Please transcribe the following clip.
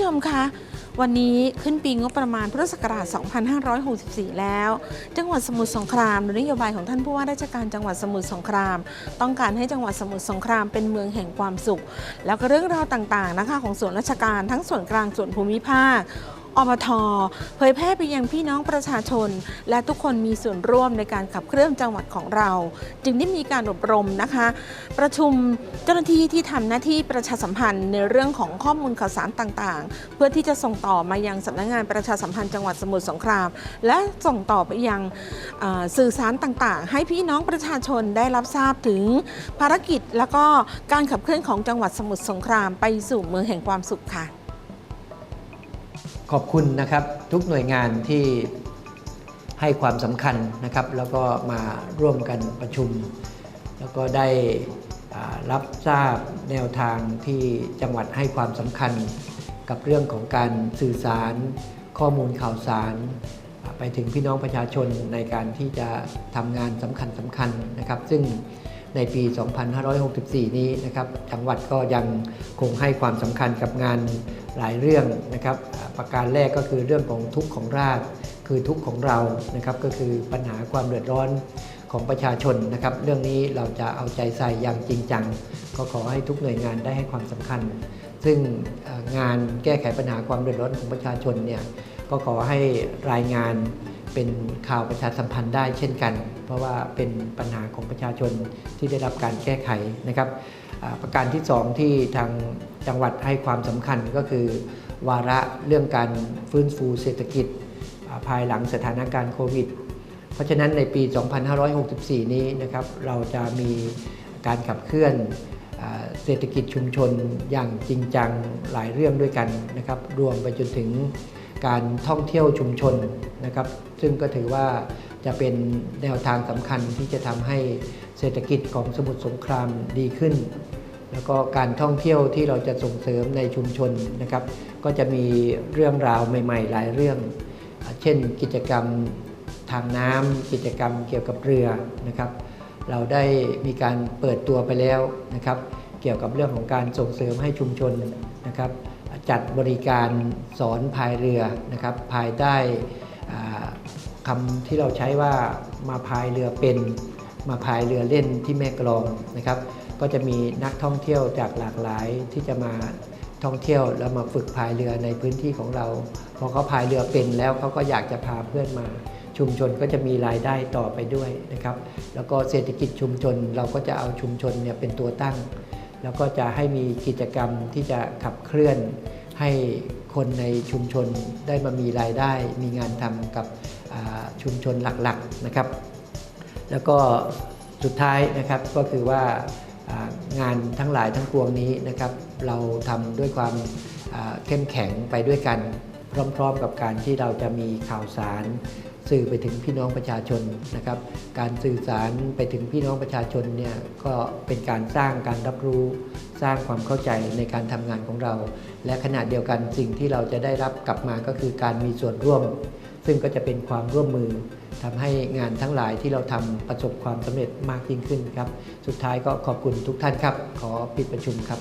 ชมคะวันนี้ขึ้นปีงบประมาณพุทธศักราช 2564 แล้ว จังหวัดสมุทรสงครามโดยนโยบายของท่านผู้ว่าราชการจังหวัดสมุทรสงคราม ต้องการให้จังหวัดสมุทรสงครามเป็นเมืองแห่งความสุข แล้วก็เรื่องราวต่างๆนะคะของส่วนราชการทั้งส่วนกลางส่วนภูมิภาค อบทเผยแพร่ไปยังพี่น้องประชาชน และทุกคนมีส่วนร่วมในการขับเคลื่อนจังหวัดของเรา จึงได้มีการอบรมนะคะ ประชุมเจ้าหน้าที่ที่ทำหน้าที่ประชาสัมพันธ์ในเรื่องของข้อมูลข่าวสารต่างๆ เพื่อที่จะส่งต่อมายังสำนักงานประชาสัมพันธ์จังหวัดสมุทรสงคราม และส่งต่อไปยังสื่อสารต่างๆ ให้พี่น้องประชาชนได้รับทราบถึงภารกิจ แล้วก็การขับเคลื่อนของจังหวัดสมุทรสงครามไปสู่เมืองแห่งความสุขค่ะ ขอบคุณนะครับทุกหน่วยงานที่ให้ความสำคัญนะครับ แล้วก็มาร่วมกันประชุม แล้วก็ได้รับทราบแนวทางที่จังหวัดให้ความสำคัญกับเรื่องของการสื่อสาร ข้อมูลข่าวสาร ไปถึงพี่น้องประชาชนในการที่จะทำงานสำคัญสำคัญนะครับ ซึ่ง ในปี 2564 นี้นะครับจังหวัดก็ยังคงให้ความสำคัญกับงานหลายเรื่องนะครับ ประการแรกก็คือเรื่องของทุกข์ของราชคือทุกข์ของเรานะครับก็คือปัญหาความเดือดร้อนของประชาชนนะครับ เรื่องนี้เราจะเอาใจใส่อย่างจริงจัง ก็ขอให้ทุกหน่วยงานได้ให้ความสำคัญ ซึ่งงานแก้ไขปัญหาความเดือดร้อนของประชาชนเนี่ยก็ขอให้รายงาน เป็นข่าวประชาสัมพันธ์ได้เช่นกัน เพราะว่าเป็นปัญหาของประชาชนที่ได้รับการแก้ไขนะครับ ประการที่สองที่ทางจังหวัดให้ความสำคัญก็คือ วาระเรื่องการฟื้นฟูเศรษฐกิจภายหลังสถานการณ์โควิด เพราะฉะนั้นในปี 2564 นี้นะครับเราจะมีการขับเคลื่อนเศรษฐกิจชุมชนอย่างจริงจังหลายเรื่องด้วยกันนะครับ รวมไปจนถึง การท่องเที่ยวชุมชนนะครับ ซึ่งก็ถือว่าจะเป็นแนวทางสำคัญที่จะทำให้เศรษฐกิจของสมุทรสงครามดีขึ้น แล้วก็การท่องเที่ยวที่เราจะส่งเสริมในชุมชนนะครับ ก็จะมีเรื่องราวใหม่ ๆ หลายเรื่อง เช่นกิจกรรมทางน้ำกิจกรรมเกี่ยวกับเรือนะครับ เราได้มีการเปิดตัวไปแล้วนะครับ เกี่ยวกับเรื่องของการส่งเสริมให้ชุมชนนะครับ จัดบริการสอนพายเรือนะครับภายใต้คำที่เราใช้ว่ามาพายเรือเป็น มาพายเรือเล่นที่แม่กลองนะครับ ก็จะมีนักท่องเที่ยวจากหลากหลายที่จะมาท่องเที่ยวแล้วมาฝึกพายเรือในพื้นที่ของเราพอเขาพายเรือเป็นแล้วเขาก็อยากจะพาเพื่อนมาชุมชนก็จะมีรายได้ต่อไปด้วยนะครับ แล้วก็เศรษฐกิจชุมชนเราก็จะเอาชุมชนเนี่ยเป็นตัวตั้ง แล้วก็จะให้มีกิจกรรมที่จะขับเคลื่อน ให้คนในชุมชนได้มามีรายได้ มีงานทำกับชุมชนหลักๆนะครับ แล้วก็สุดท้ายนะครับก็คือว่างานทั้งหลายทั้งปวงนี้นะครับ เราทำด้วยความเข้มแข็งไปด้วยกัน พร้อมๆ กับการที่เราจะมีข่าวสารสื่อไปถึงพี่น้องประชาชนนะครับ การสื่อสารไปถึงพี่น้องประชาชนเนี่ยก็เป็นการสร้างการรับรู้ สร้างความเข้าใจในการทำงานของเรา และขณะเดียวกันสิ่งที่เราจะได้รับกลับมาก็คือการมีส่วนร่วม ซึ่งก็จะเป็นความร่วมมือทำให้งานทั้งหลายที่เราทำประสบความสำเร็จมากยิ่งขึ้นครับ สุดท้ายก็ขอบคุณทุกท่านครับ ขอปิดประชุมครับ